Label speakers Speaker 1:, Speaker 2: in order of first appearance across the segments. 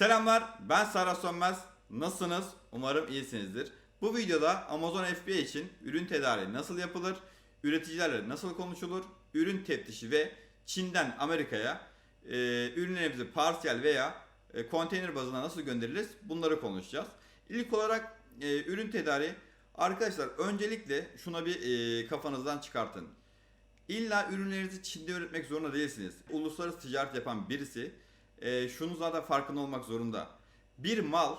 Speaker 1: Selamlar, ben Sara Sönmez. Nasılsınız? Umarım iyisinizdir. Bu videoda Amazon FBA için ürün tedariği nasıl yapılır, üreticilerle nasıl konuşulur, ürün teftişi ve Çin'den Amerika'ya e, ürünlerimizi parsiyel veya e, konteyner bazına nasıl göndeririz bunları konuşacağız. İlk olarak e, ürün tedariği arkadaşlar öncelikle şuna bir e, kafanızdan çıkartın. İlla ürünlerinizi Çin'de üretmek zorunda değilsiniz. Uluslararası ticaret yapan birisi e, şunu zaten farkında olmak zorunda. Bir mal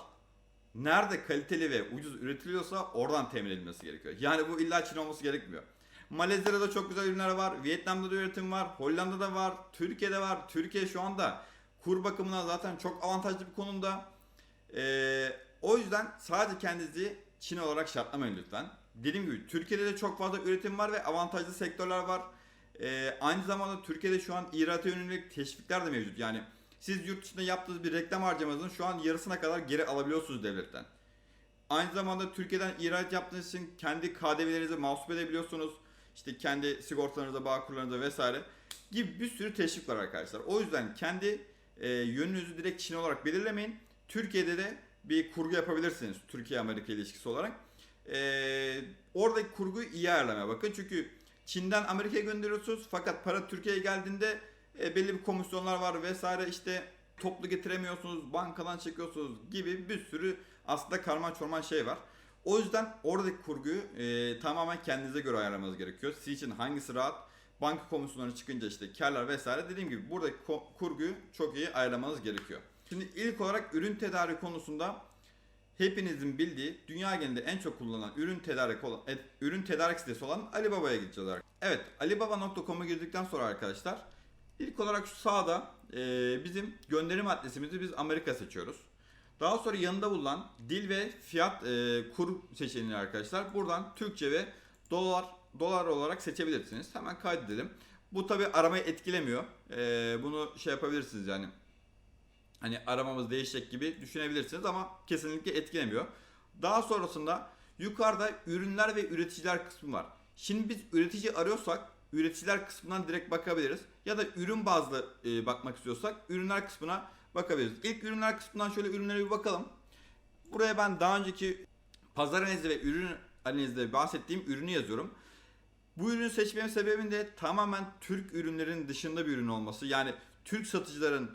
Speaker 1: nerede kaliteli ve ucuz üretiliyorsa oradan temin edilmesi gerekiyor. Yani bu illa Çin olması gerekmiyor. Malezya'da da çok güzel ürünler var. Vietnam'da da üretim var. Hollanda'da var. Türkiye'de var. Türkiye şu anda kur bakımından zaten çok avantajlı bir konumda. Ee, o yüzden sadece kendinizi Çin olarak şartlamayın lütfen. Dediğim gibi Türkiye'de de çok fazla üretim var ve avantajlı sektörler var. Ee, aynı zamanda Türkiye'de şu an ihracata yönelik teşvikler de mevcut. Yani siz yurt dışında yaptığınız bir reklam harcamanızın şu an yarısına kadar geri alabiliyorsunuz devletten. Aynı zamanda Türkiye'den ihracat yaptığınız için kendi KDV'lerinizi mahsup edebiliyorsunuz. İşte kendi sigortalarınıza, bağ vesaire gibi bir sürü teşvik var arkadaşlar. O yüzden kendi e, yönünüzü direkt Çin olarak belirlemeyin. Türkiye'de de bir kurgu yapabilirsiniz Türkiye-Amerika ilişkisi olarak. E, oradaki kurguyu iyi ayarlamaya bakın. Çünkü Çin'den Amerika'ya gönderiyorsunuz fakat para Türkiye'ye geldiğinde e, belli bir komisyonlar var vesaire işte toplu getiremiyorsunuz, bankadan çekiyorsunuz gibi bir sürü aslında karman çorman şey var. O yüzden oradaki kurguyu e, tamamen kendinize göre ayarlamanız gerekiyor. Sizin için hangisi rahat? Banka komisyonları çıkınca işte karlar vesaire dediğim gibi buradaki kurguyu çok iyi ayarlamanız gerekiyor. Şimdi ilk olarak ürün tedariği konusunda hepinizin bildiği dünya genelinde en çok kullanılan ürün tedarik olan e, ürün tedarik sitesi olan Alibaba'ya gideceğiz. Evet, alibaba.com'a girdikten sonra arkadaşlar ilk olarak şu sağda e, bizim gönderim adresimizi biz Amerika seçiyoruz. Daha sonra yanında bulunan dil ve fiyat e, kur seçeneğini arkadaşlar buradan Türkçe ve dolar dolar olarak seçebilirsiniz. Hemen kaydedelim. Bu tabi aramayı etkilemiyor. E, bunu şey yapabilirsiniz yani. Hani aramamız değişecek gibi düşünebilirsiniz ama kesinlikle etkilemiyor. Daha sonrasında yukarıda ürünler ve üreticiler kısmı var. Şimdi biz üretici arıyorsak üreticiler kısmından direkt bakabiliriz. Ya da ürün bazlı e, bakmak istiyorsak ürünler kısmına bakabiliriz. İlk ürünler kısmından şöyle ürünlere bir bakalım. Buraya ben daha önceki pazar analizi ve ürün analizde bahsettiğim ürünü yazıyorum. Bu ürünü seçmemin sebebim de tamamen Türk ürünlerin dışında bir ürün olması. Yani Türk satıcıların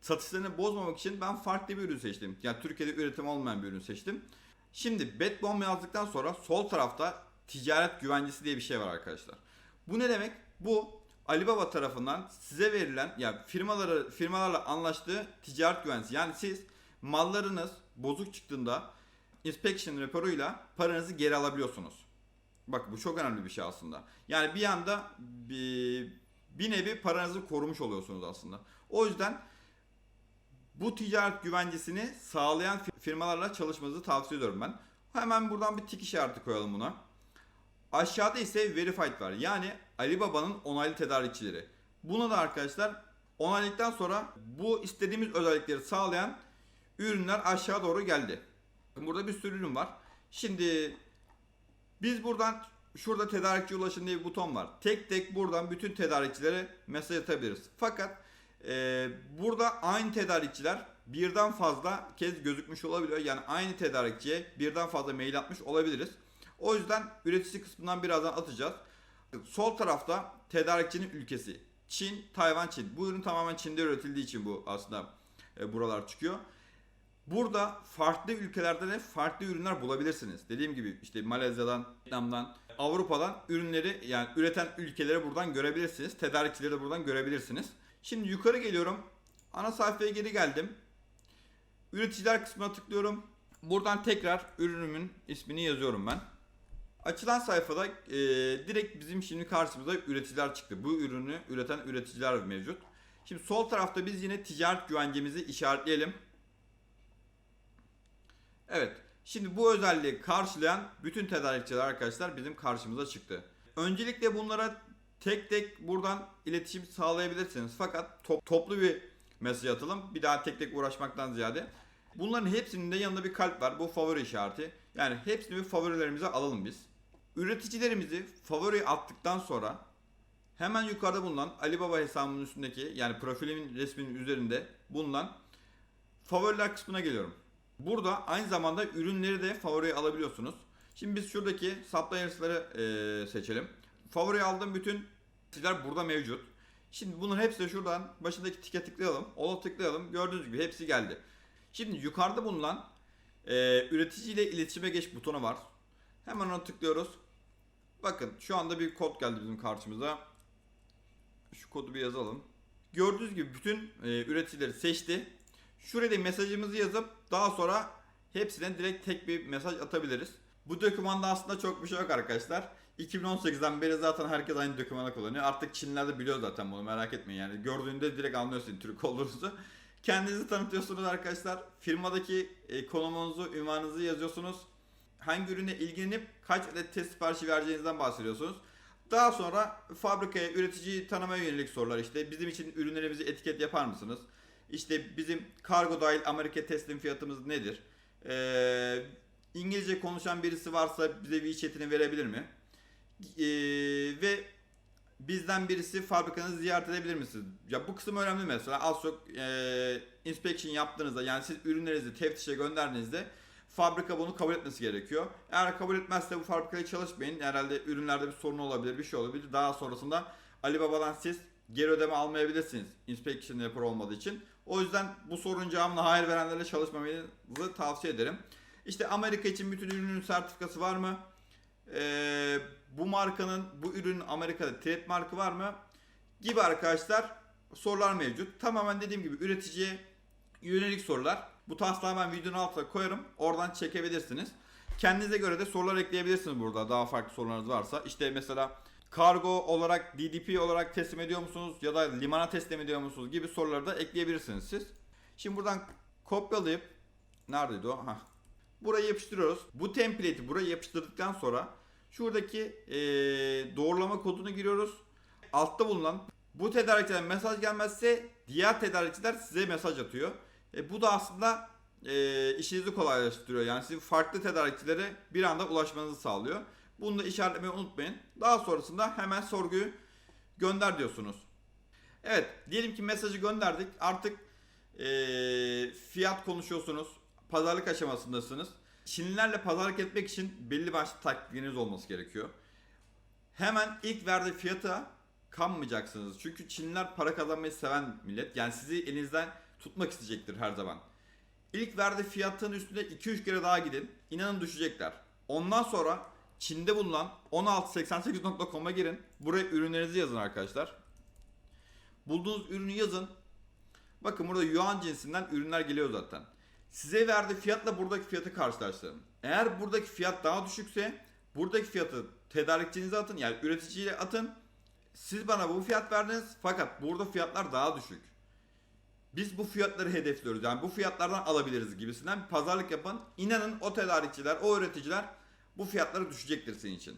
Speaker 1: satışlarını bozmamak için ben farklı bir ürün seçtim. Yani Türkiye'de üretim olmayan bir ürün seçtim. Şimdi Bad Bomb yazdıktan sonra sol tarafta ticaret güvencesi diye bir şey var arkadaşlar. Bu ne demek? Bu Alibaba tarafından size verilen yani firmaları firmalarla anlaştığı ticaret güvencesi. Yani siz mallarınız bozuk çıktığında inspection raporuyla paranızı geri alabiliyorsunuz. Bak bu çok önemli bir şey aslında. Yani bir anda bir, bir nevi paranızı korumuş oluyorsunuz aslında. O yüzden bu ticaret güvencesini sağlayan fi- firmalarla çalışmanızı tavsiye ediyorum ben. Hemen buradan bir tik işareti koyalım buna. Aşağıda ise verified var. Yani Alibaba'nın onaylı tedarikçileri. Buna da arkadaşlar onayladıktan sonra bu istediğimiz özellikleri sağlayan ürünler aşağı doğru geldi. Burada bir sürü ürün var. Şimdi biz buradan şurada tedarikçi ulaşın diye bir buton var. Tek tek buradan bütün tedarikçilere mesaj atabiliriz. Fakat e, burada aynı tedarikçiler birden fazla kez gözükmüş olabiliyor. Yani aynı tedarikçiye birden fazla mail atmış olabiliriz. O yüzden üretici kısmından birazdan atacağız. Sol tarafta tedarikçinin ülkesi. Çin, Tayvan, Çin. Bu ürün tamamen Çin'de üretildiği için bu aslında e, buralar çıkıyor. Burada farklı ülkelerde de farklı ürünler bulabilirsiniz. Dediğim gibi işte Malezya'dan, Vietnam'dan, Avrupa'dan ürünleri yani üreten ülkeleri buradan görebilirsiniz. Tedarikçileri de buradan görebilirsiniz. Şimdi yukarı geliyorum. Ana sayfaya geri geldim. Üreticiler kısmına tıklıyorum. Buradan tekrar ürünümün ismini yazıyorum ben. Açılan sayfada e, direkt bizim şimdi karşımıza üreticiler çıktı. Bu ürünü üreten üreticiler mevcut. Şimdi sol tarafta biz yine ticaret güvencemizi işaretleyelim. Evet. Şimdi bu özelliği karşılayan bütün tedarikçiler arkadaşlar bizim karşımıza çıktı. Öncelikle bunlara tek tek buradan iletişim sağlayabilirsiniz. Fakat top- toplu bir mesaj atalım. Bir daha tek tek uğraşmaktan ziyade. Bunların hepsinin de yanında bir kalp var. Bu favori işareti. Yani hepsini bir favorilerimize alalım biz. Üreticilerimizi favori attıktan sonra hemen yukarıda bulunan Alibaba hesabının üstündeki yani profilimin resminin üzerinde bulunan favoriler kısmına geliyorum. Burada aynı zamanda ürünleri de favoriye alabiliyorsunuz. Şimdi biz şuradaki suppliers'ları eee, seçelim. Favori aldığım bütün şeyler burada mevcut. Şimdi bunların hepsi şuradan başındaki tike tıklayalım. Ola tıklayalım. Gördüğünüz gibi hepsi geldi. Şimdi yukarıda bulunan eee üreticiyle iletişime geç butonu var. Hemen ona tıklıyoruz. Bakın şu anda bir kod geldi bizim karşımıza. Şu kodu bir yazalım. Gördüğünüz gibi bütün e, üreticileri seçti. Şuraya da mesajımızı yazıp daha sonra hepsine direkt tek bir mesaj atabiliriz. Bu dokümanda aslında çok bir şey yok arkadaşlar. 2018'den beri zaten herkes aynı dokümanı kullanıyor. Artık Çinliler de biliyor zaten bunu merak etmeyin yani. Gördüğünde direkt anlıyorsun Türk olduğunuzu. Kendinizi tanıtıyorsunuz arkadaşlar. Firmadaki e, konumunuzu, ünvanınızı yazıyorsunuz. Hangi ürüne ilgilenip kaç adet test siparişi vereceğinizden bahsediyorsunuz. Daha sonra fabrikaya, üreticiyi tanımaya yönelik sorular işte. Bizim için ürünlerimizi etiket yapar mısınız? İşte bizim kargo dahil Amerika teslim fiyatımız nedir? Ee, İngilizce konuşan birisi varsa bize WeChat'ini verebilir mi? Ee, ve bizden birisi fabrikanızı ziyaret edebilir misiniz? Ya bu kısım önemli mesela. Az çok e, inspection yaptığınızda yani siz ürünlerinizi teftişe gönderdiğinizde fabrika bunu kabul etmesi gerekiyor. Eğer kabul etmezse bu fabrikaya çalışmayın. Herhalde ürünlerde bir sorun olabilir, bir şey olabilir. Daha sonrasında Alibaba'dan siz geri ödeme almayabilirsiniz. Inspection rapor olmadığı için. O yüzden bu sorunun cevabına hayır verenlerle çalışmamanızı tavsiye ederim. İşte Amerika için bütün ürünün sertifikası var mı? Ee, bu markanın, bu ürünün Amerika'da trademarkı var mı? Gibi arkadaşlar sorular mevcut. Tamamen dediğim gibi üreticiye yönelik sorular. Bu taslağı ben videonun altına koyarım. Oradan çekebilirsiniz. Kendinize göre de sorular ekleyebilirsiniz burada. Daha farklı sorularınız varsa. İşte mesela kargo olarak, DDP olarak teslim ediyor musunuz? Ya da limana teslim ediyor musunuz? Gibi soruları da ekleyebilirsiniz siz. Şimdi buradan kopyalayıp neredeydi o? Hah. Buraya yapıştırıyoruz. Bu template'i buraya yapıştırdıktan sonra şuradaki eee, doğrulama kodunu giriyoruz. Altta bulunan bu tedarikçiden mesaj gelmezse diğer tedarikçiler size mesaj atıyor. E, bu da aslında e, işinizi kolaylaştırıyor. Yani sizin farklı tedarikçilere bir anda ulaşmanızı sağlıyor. Bunu da işaretlemeyi unutmayın. Daha sonrasında hemen sorguyu gönder diyorsunuz. Evet, diyelim ki mesajı gönderdik. Artık e, fiyat konuşuyorsunuz. Pazarlık aşamasındasınız. Çinlilerle pazarlık etmek için belli başlı taktikleriniz olması gerekiyor. Hemen ilk verdiği fiyata kanmayacaksınız. Çünkü Çinliler para kazanmayı seven millet. Yani sizi elinizden tutmak isteyecektir her zaman. İlk verdiği fiyatın üstüne 2-3 kere daha gidin. İnanın düşecekler. Ondan sonra Çin'de bulunan 1688.com'a girin. Buraya ürünlerinizi yazın arkadaşlar. Bulduğunuz ürünü yazın. Bakın burada yuan cinsinden ürünler geliyor zaten. Size verdiği fiyatla buradaki fiyatı karşılaştırın. Eğer buradaki fiyat daha düşükse buradaki fiyatı tedarikçinize atın yani üreticiye atın. Siz bana bu fiyat verdiniz fakat burada fiyatlar daha düşük. Biz bu fiyatları hedefliyoruz. Yani bu fiyatlardan alabiliriz gibisinden bir pazarlık yapın. İnanın o tedarikçiler, o üreticiler bu fiyatları düşecektir senin için.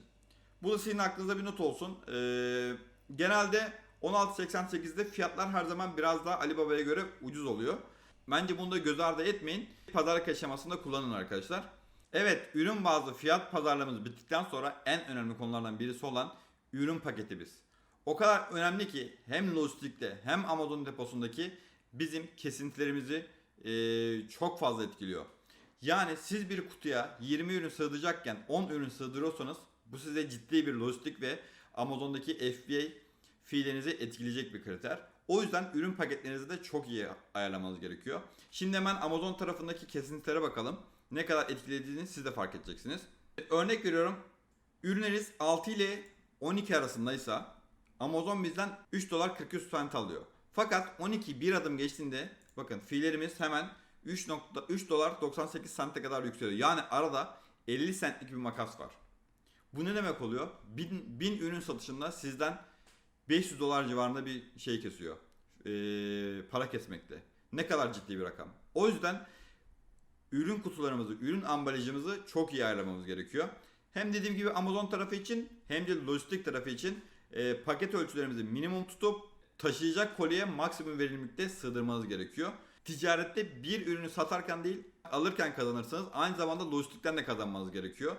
Speaker 1: Bu da sizin aklınızda bir not olsun. Ee, genelde 16.88'de fiyatlar her zaman biraz daha Alibaba'ya göre ucuz oluyor. Bence bunu da göz ardı etmeyin. Pazarlık aşamasında kullanın arkadaşlar. Evet, ürün bazlı fiyat pazarlamamız bittikten sonra en önemli konulardan birisi olan ürün paketi biz. O kadar önemli ki hem lojistikte hem Amazon deposundaki bizim kesintilerimizi eee, çok fazla etkiliyor. Yani siz bir kutuya 20 ürün sığdıracakken 10 ürün sığdırıyorsanız bu size ciddi bir lojistik ve Amazon'daki FBA fiillerinizi etkileyecek bir kriter. O yüzden ürün paketlerinizi de çok iyi ayarlamanız gerekiyor. Şimdi hemen Amazon tarafındaki kesintilere bakalım. Ne kadar etkilediğini siz de fark edeceksiniz. Örnek veriyorum. Ürünleriniz 6 ile 12 arasındaysa Amazon bizden 3 dolar 43 cent alıyor. Fakat 12 bir adım geçtiğinde bakın fiillerimiz hemen 3.3 dolar 98 sente kadar yükseliyor. Yani arada 50 centlik bir makas var. Bu ne demek oluyor? 1000, 1000 ürün satışında sizden 500 dolar civarında bir şey kesiyor. Ee, para kesmekte. Ne kadar ciddi bir rakam. O yüzden ürün kutularımızı, ürün ambalajımızı çok iyi ayarlamamız gerekiyor. Hem dediğim gibi Amazon tarafı için hem de lojistik tarafı için e, paket ölçülerimizi minimum tutup taşıyacak kolyeye maksimum verimlilikte sığdırmanız gerekiyor. Ticarette bir ürünü satarken değil alırken kazanırsanız aynı zamanda lojistikten de kazanmanız gerekiyor.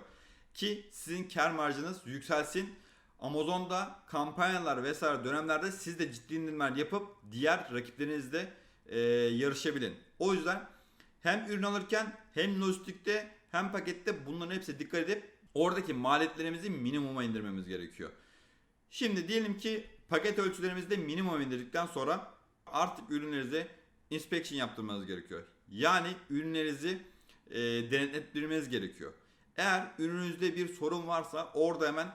Speaker 1: Ki sizin kar marjınız yükselsin. Amazon'da kampanyalar vesaire dönemlerde siz de ciddi indirimler yapıp diğer rakiplerinizle e, yarışabilin. O yüzden Hem ürün alırken hem lojistikte hem pakette bunların hepsi dikkat edip oradaki maliyetlerimizi minimuma indirmemiz gerekiyor. Şimdi diyelim ki paket ölçülerimizi de minimum indirdikten sonra artık ürünlerinize inspection yaptırmanız gerekiyor. Yani ürünlerinizi e, denetlettirmeniz gerekiyor. Eğer ürününüzde bir sorun varsa orada hemen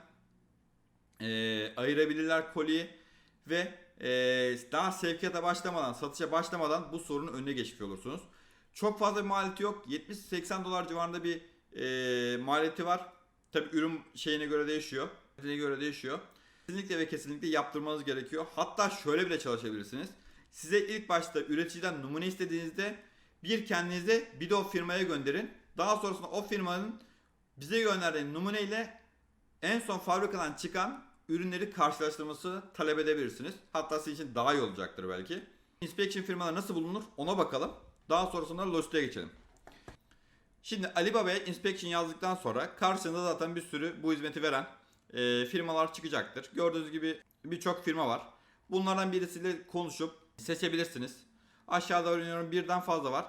Speaker 1: e, ayırabilirler koliyi ve e, daha sevkiyata başlamadan, satışa başlamadan bu sorunun önüne geçmiş olursunuz. Çok fazla bir maliyeti yok. 70-80 dolar civarında bir e, maliyeti var. Tabi ürün şeyine göre değişiyor. Ürüne göre değişiyor. Kesinlikle ve kesinlikle yaptırmanız gerekiyor. Hatta şöyle bile çalışabilirsiniz. Size ilk başta üreticiden numune istediğinizde bir kendinize bir de o firmaya gönderin. Daha sonrasında o firmanın bize gönderdiği numune ile en son fabrikadan çıkan ürünleri karşılaştırması talep edebilirsiniz. Hatta sizin için daha iyi olacaktır belki. Inspection firmaları nasıl bulunur ona bakalım. Daha sonrasında Lost'e geçelim. Şimdi Alibaba'ya inspection yazdıktan sonra karşınıza zaten bir sürü bu hizmeti veren e, firmalar çıkacaktır. Gördüğünüz gibi birçok firma var. Bunlardan birisiyle konuşup seçebilirsiniz. Aşağıda örneğin birden fazla var.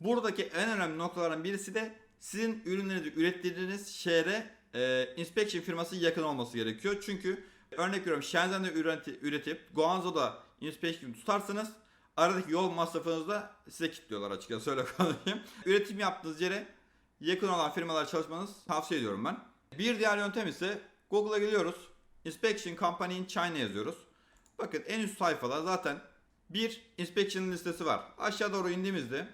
Speaker 1: Buradaki en önemli noktalardan birisi de sizin ürünlerinizi ürettiğiniz şehre e, inspection firması yakın olması gerekiyor. Çünkü örnek veriyorum Shenzhen'de üreti, üretip Guangzhou'da inspection tutarsanız aradaki yol masrafınızı da size kilitliyorlar açıkçası öyle konuşayım. Üretim yaptığınız yere yakın olan firmalar çalışmanız tavsiye ediyorum ben. Bir diğer yöntem ise Google'a geliyoruz. Inspection Company in China yazıyoruz. Bakın en üst sayfada zaten bir inspection listesi var. Aşağı doğru indiğimizde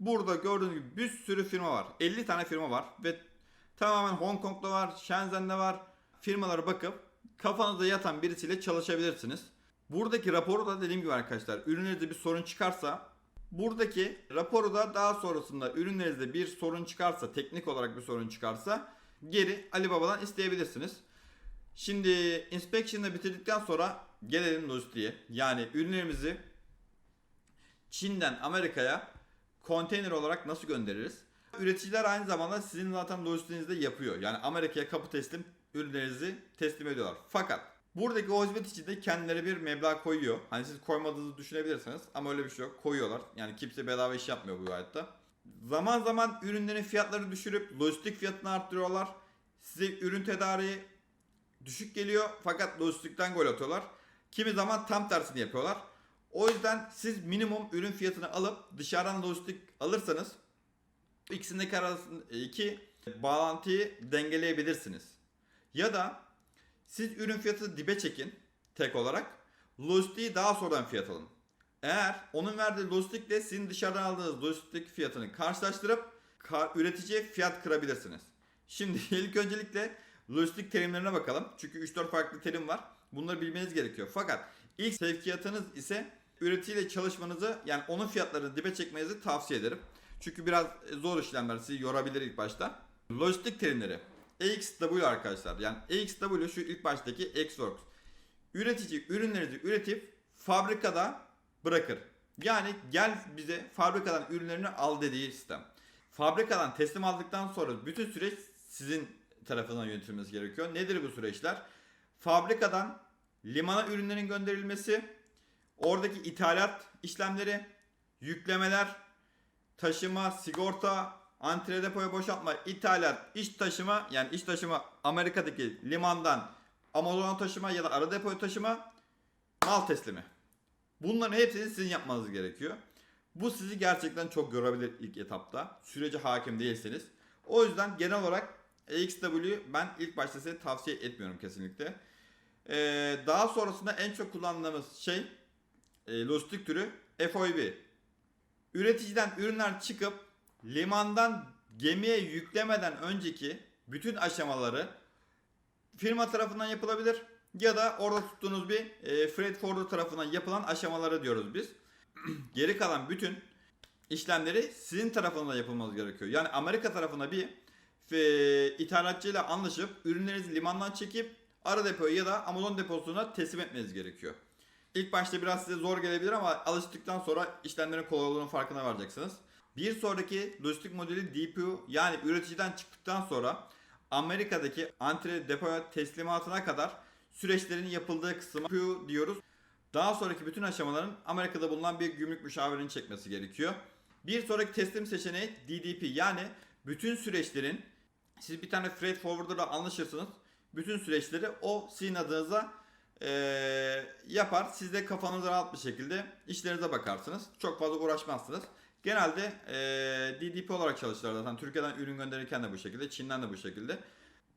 Speaker 1: burada gördüğünüz gibi bir sürü firma var. 50 tane firma var ve tamamen Hong Kong'da var, Shenzhen'de var. Firmalara bakıp kafanızda yatan birisiyle çalışabilirsiniz. Buradaki raporu da dediğim gibi arkadaşlar ürünlerinizde bir sorun çıkarsa buradaki raporu da daha sonrasında ürünlerinizde bir sorun çıkarsa teknik olarak bir sorun çıkarsa geri Alibaba'dan isteyebilirsiniz. Şimdi inspection'ı bitirdikten sonra gelelim lojistiğe. Yani ürünlerimizi Çin'den Amerika'ya konteyner olarak nasıl göndeririz? Üreticiler aynı zamanda sizin zaten lojistiğinizde yapıyor. Yani Amerika'ya kapı teslim ürünlerinizi teslim ediyorlar. Fakat buradaki o hizmet için de kendileri bir meblağ koyuyor. Hani siz koymadığınızı düşünebilirsiniz ama öyle bir şey yok. Koyuyorlar. Yani kimse bedava iş yapmıyor bu hayatta. Zaman zaman ürünlerin fiyatları düşürüp lojistik fiyatını arttırıyorlar. Size ürün tedariği düşük geliyor fakat lojistikten gol atıyorlar. Kimi zaman tam tersini yapıyorlar. O yüzden siz minimum ürün fiyatını alıp dışarıdan lojistik alırsanız ikisindeki arasındaki bağlantıyı dengeleyebilirsiniz. Ya da siz ürün fiyatını dibe çekin tek olarak. Lojistiği daha sonradan fiyat alın. Eğer onun verdiği lojistikle sizin dışarıdan aldığınız lojistik fiyatını karşılaştırıp ka- üreticiye fiyat kırabilirsiniz. Şimdi ilk öncelikle lojistik terimlerine bakalım. Çünkü 3-4 farklı terim var. Bunları bilmeniz gerekiyor. Fakat ilk sevkiyatınız ise üreticiyle çalışmanızı yani onun fiyatlarını dibe çekmenizi tavsiye ederim. Çünkü biraz zor işlemler sizi yorabilir ilk başta. Lojistik terimleri. AXW arkadaşlar. Yani AXW şu ilk baştaki Xworks. Üretici ürünlerinizi üretip fabrikada bırakır. Yani gel bize fabrikadan ürünlerini al dediği sistem. Fabrikadan teslim aldıktan sonra bütün süreç sizin tarafından yönetilmesi gerekiyor. Nedir bu süreçler? Fabrikadan limana ürünlerin gönderilmesi, oradaki ithalat işlemleri, yüklemeler, taşıma, sigorta, antre depoya boşaltma, ithalat, iç taşıma yani iç taşıma Amerika'daki limandan Amazon'a taşıma ya da ara depoya taşıma, mal teslimi. Bunların hepsini sizin yapmanız gerekiyor. Bu sizi gerçekten çok yorabilir ilk etapta. Sürece hakim değilseniz. O yüzden genel olarak AXW ben ilk başta size tavsiye etmiyorum kesinlikle. Ee, daha sonrasında en çok kullandığımız şey e, lojistik türü FOB. Üreticiden ürünler çıkıp limandan gemiye yüklemeden önceki bütün aşamaları firma tarafından yapılabilir ya da orada tuttuğunuz bir e, freight forwarder tarafından yapılan aşamaları diyoruz biz. Geri kalan bütün işlemleri sizin tarafından yapılması gerekiyor. Yani Amerika tarafına bir e, ithalatçıyla anlaşıp ürünlerinizi limandan çekip ara depoya ya da Amazon deposuna teslim etmeniz gerekiyor. İlk başta biraz size zor gelebilir ama alıştıktan sonra işlemlerin kolay olduğunun farkına varacaksınız. Bir sonraki lojistik modeli DPU yani üreticiden çıktıktan sonra Amerika'daki antre depoya teslimatına kadar süreçlerin yapıldığı kısma DPU diyoruz. Daha sonraki bütün aşamaların Amerika'da bulunan bir gümrük müşavirinin çekmesi gerekiyor. Bir sonraki teslim seçeneği DDP yani bütün süreçlerin siz bir tane freight forwarder'la anlaşırsınız. Bütün süreçleri o sizin adınıza eee, yapar. Siz de kafanız rahat bir şekilde işlerinize bakarsınız. Çok fazla uğraşmazsınız. Genelde eee, DDP olarak çalışırlar zaten. Türkiye'den ürün gönderirken de bu şekilde, Çin'den de bu şekilde.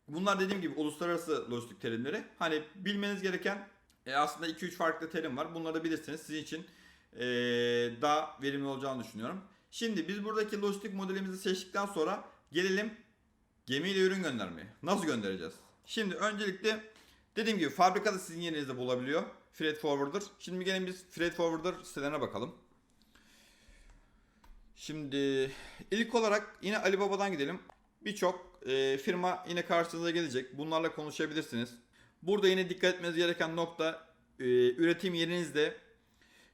Speaker 1: Bunlar dediğim gibi uluslararası lojistik terimleri. Hani bilmeniz gereken e, aslında 2-3 farklı terim var. Bunları da bilirsiniz. Sizin için e, daha verimli olacağını düşünüyorum. Şimdi biz buradaki lojistik modelimizi seçtikten sonra gelelim gemiyle ürün göndermeye. Nasıl göndereceğiz? Şimdi öncelikle dediğim gibi fabrikada sizin yerinizde bulabiliyor. Freight Forwarder. Şimdi gelin biz Freight Forwarder sitelerine bakalım. Şimdi ilk olarak yine Alibaba'dan gidelim. Birçok e, firma yine karşınıza gelecek. Bunlarla konuşabilirsiniz. Burada yine dikkat etmeniz gereken nokta e, üretim yerinizde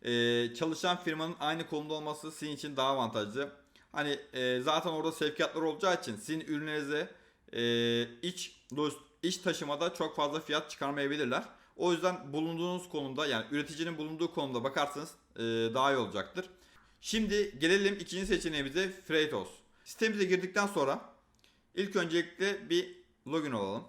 Speaker 1: e, çalışan firmanın aynı konumda olması sizin için daha avantajlı. Hani e, zaten orada sevkiyatlar olacağı için sizin ürünlerinize e, iç iç taşımada çok fazla fiyat çıkarmayabilirler. O yüzden bulunduğunuz konumda yani üreticinin bulunduğu konumda bakarsanız e, daha iyi olacaktır. Şimdi gelelim ikinci seçeneğimize Freightos. Sitemize girdikten sonra ilk öncelikle bir login olalım.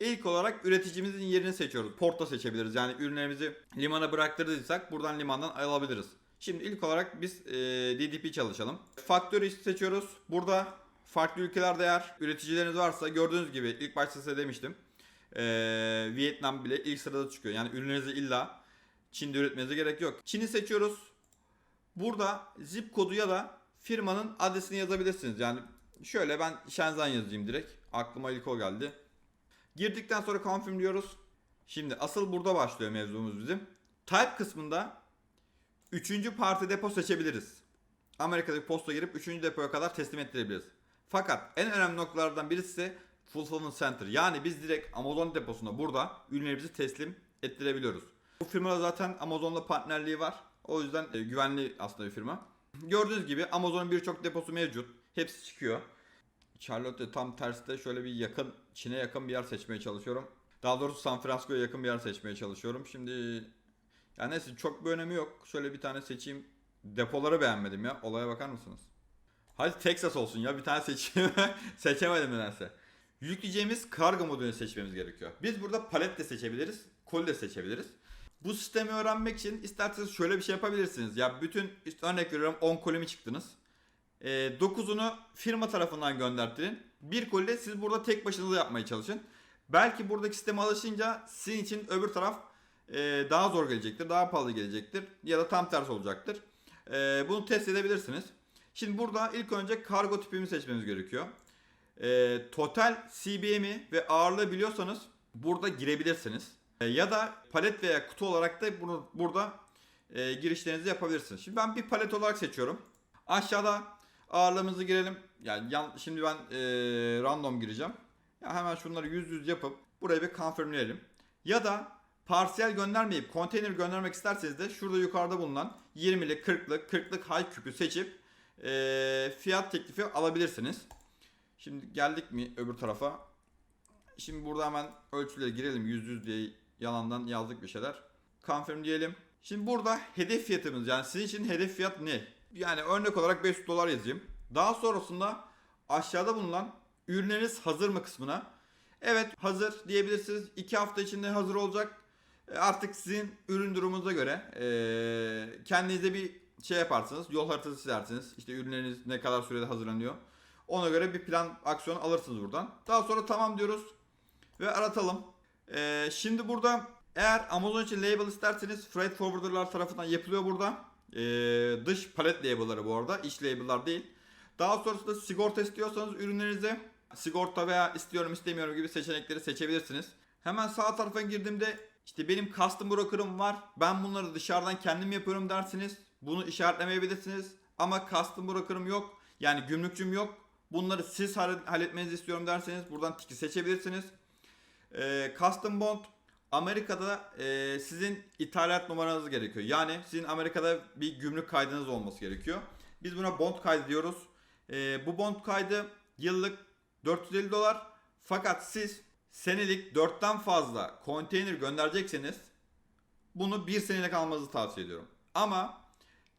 Speaker 1: İlk olarak üreticimizin yerini seçiyoruz. Porta seçebiliriz. Yani ürünlerimizi limana bıraktırdıysak buradan limandan alabiliriz. Şimdi ilk olarak biz e, DDP çalışalım. Faktörü seçiyoruz. Burada farklı ülkelerde eğer üreticileriniz varsa gördüğünüz gibi ilk başta size demiştim. E, Vietnam bile ilk sırada çıkıyor. Yani ürünlerinizi illa Çin'de üretmenize gerek yok. Çin'i seçiyoruz. Burada zip kodu ya da firmanın adresini yazabilirsiniz. Yani şöyle ben Shenzhen yazayım direkt. Aklıma ilk o geldi. Girdikten sonra confirm diyoruz. Şimdi asıl burada başlıyor mevzumuz bizim. Type kısmında 3. parti depo seçebiliriz. Amerika'daki posta girip 3. depoya kadar teslim ettirebiliriz. Fakat en önemli noktalardan birisi Fulfillment Center. Yani biz direkt Amazon deposuna burada ürünlerimizi teslim ettirebiliyoruz. Bu firmada zaten Amazon'la partnerliği var. O yüzden e, güvenli aslında bir firma. Gördüğünüz gibi Amazon'un birçok deposu mevcut. Hepsi çıkıyor. Charlotte tam terste şöyle bir yakın Çin'e yakın bir yer seçmeye çalışıyorum. Daha doğrusu San Francisco'ya yakın bir yer seçmeye çalışıyorum. Şimdi yani neyse çok bir önemi yok. Şöyle bir tane seçeyim. Depoları beğenmedim ya. Olaya bakar mısınız? Hadi Texas olsun ya. Bir tane seçeyim. Seçemedim nedense. Yükleyeceğimiz kargo modülünü seçmemiz gerekiyor. Biz burada palet de seçebiliriz. Koli de seçebiliriz. Bu sistemi öğrenmek için isterseniz şöyle bir şey yapabilirsiniz. Ya bütün işte örnek veriyorum 10 kolimi çıktınız. E, 9'unu firma tarafından göndertirin. Bir koli de siz burada tek başınıza yapmaya çalışın. Belki buradaki sisteme alışınca sizin için öbür taraf e, daha zor gelecektir, daha pahalı gelecektir ya da tam tersi olacaktır. E, bunu test edebilirsiniz. Şimdi burada ilk önce kargo tipimi seçmemiz gerekiyor. E, total CBM'i ve ağırlığı biliyorsanız burada girebilirsiniz. E, ya da palet veya kutu olarak da bunu burada e, girişlerinizi yapabilirsiniz. Şimdi ben bir palet olarak seçiyorum. Aşağıda ağırlığımızı girelim. Yani yan, şimdi ben e, random gireceğim. Ya hemen şunları yüz yüz yapıp burayı bir confirmleyelim. Ya da parsiyel göndermeyip konteyner göndermek isterseniz de şurada yukarıda bulunan 20'lik 40'lık 40'lık high küpü seçip e, fiyat teklifi alabilirsiniz. Şimdi geldik mi öbür tarafa? Şimdi burada hemen ölçüleri girelim. Yüz yüz diye yalandan yazdık bir şeyler. Confirm diyelim. Şimdi burada hedef fiyatımız yani sizin için hedef fiyat ne? Yani örnek olarak 500 dolar yazayım. Daha sonrasında aşağıda bulunan ürünleriniz hazır mı kısmına evet hazır diyebilirsiniz. 2 hafta içinde hazır olacak. E, Artık sizin ürün durumunuza göre e, kendinize bir şey yaparsınız. Yol haritası çizersiniz. İşte ürünleriniz ne kadar sürede hazırlanıyor. Ona göre bir plan aksiyon alırsınız buradan. Daha sonra tamam diyoruz ve aratalım. Ee, şimdi burada eğer Amazon için label isterseniz freight forwarderlar tarafından yapılıyor burada. Ee, dış palet label'ları bu arada. iç label'lar değil. Daha sonrasında sigorta istiyorsanız ürünlerinize sigorta veya istiyorum istemiyorum gibi seçenekleri seçebilirsiniz. Hemen sağ tarafa girdiğimde işte benim custom broker'ım var. Ben bunları dışarıdan kendim yapıyorum dersiniz. Bunu işaretlemeyebilirsiniz. Ama custom broker'ım yok. Yani gümrükçüm yok. Bunları siz hall- halletmenizi istiyorum derseniz buradan tiki seçebilirsiniz. Ee, custom bond Amerika'da e, sizin ithalat numaranız gerekiyor. Yani sizin Amerika'da bir gümrük kaydınız olması gerekiyor. Biz buna bond kaydı diyoruz. Ee, bu bond kaydı yıllık 450 dolar. Fakat siz senelik 4'ten fazla konteyner gönderecekseniz bunu bir senelik almanızı tavsiye ediyorum. Ama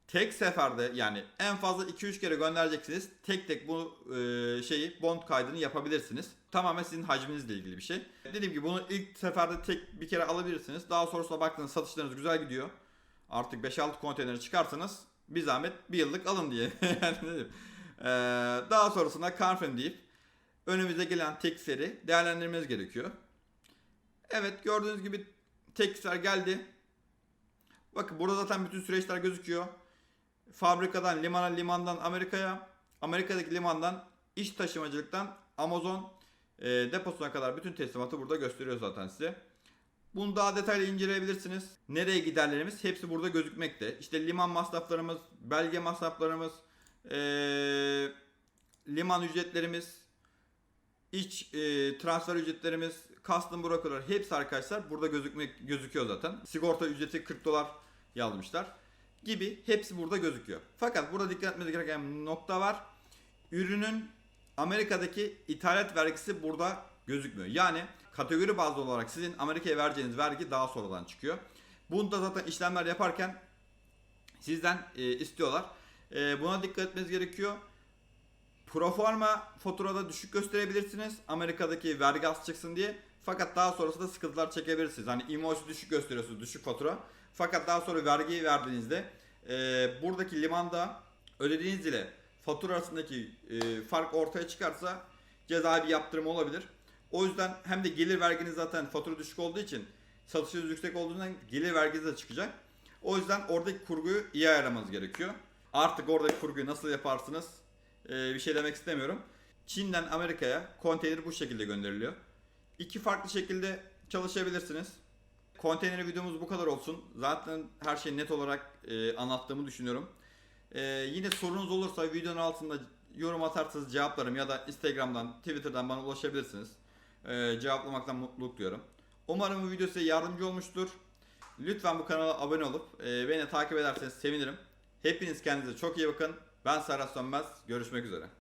Speaker 1: tek seferde yani en fazla 2-3 kere göndereceksiniz. Tek tek bu e, şeyi bond kaydını yapabilirsiniz. Tamamen sizin hacminizle ilgili bir şey. Dediğim gibi bunu ilk seferde tek bir kere alabilirsiniz. Daha sonrasında baktığınız satışlarınız güzel gidiyor. Artık 5-6 konteyneri çıkarsanız bir zahmet bir yıllık alın diye. yani. Ee, daha sonrasında confirm deyip önümüze gelen teksleri değerlendirmeniz gerekiyor. Evet gördüğünüz gibi teksler geldi. Bakın burada zaten bütün süreçler gözüküyor. Fabrikadan limana, limandan Amerika'ya, Amerika'daki limandan iş taşımacılıktan Amazon e, deposuna kadar bütün teslimatı burada gösteriyor zaten size. Bunu daha detaylı inceleyebilirsiniz. Nereye giderlerimiz hepsi burada gözükmekte. İşte liman masraflarımız, belge masraflarımız, e, liman ücretlerimiz, iç e, transfer ücretlerimiz, custom brokerlar hepsi arkadaşlar burada gözükmek gözüküyor zaten. Sigorta ücreti 40 dolar yazmışlar gibi hepsi burada gözüküyor. Fakat burada dikkat etmeniz gereken nokta var. Ürünün Amerika'daki ithalat vergisi burada gözükmüyor. Yani kategori bazlı olarak sizin Amerika'ya vereceğiniz vergi daha sonradan çıkıyor. Bunda zaten işlemler yaparken sizden e, istiyorlar. E, buna dikkat etmeniz gerekiyor. Proforma faturada düşük gösterebilirsiniz. Amerika'daki vergi az çıksın diye. Fakat daha sonrasında sıkıntılar çekebilirsiniz. Hani invoice'u düşük gösteriyorsunuz, düşük fatura. Fakat daha sonra vergiyi verdiğinizde e, buradaki limanda ödediğiniz ile fatura arasındaki e, fark ortaya çıkarsa cezai bir yaptırım olabilir. O yüzden hem de gelir verginiz zaten fatura düşük olduğu için satışınız yüksek olduğundan gelir verginiz de çıkacak. O yüzden oradaki kurguyu iyi ayarlamanız gerekiyor. Artık oradaki kurguyu nasıl yaparsınız e, bir şey demek istemiyorum. Çin'den Amerika'ya konteyner bu şekilde gönderiliyor. İki farklı şekilde çalışabilirsiniz. Konteyner videomuz bu kadar olsun. Zaten her şeyi net olarak e, anlattığımı düşünüyorum. E, yine sorunuz olursa videonun altında yorum atarsanız cevaplarım ya da Instagram'dan, Twitter'dan bana ulaşabilirsiniz. E, cevaplamaktan mutluluk duyuyorum. Umarım bu video size yardımcı olmuştur. Lütfen bu kanala abone olup e, beni takip ederseniz sevinirim. Hepiniz kendinize çok iyi bakın. Ben Serhat Sönmez. Görüşmek üzere.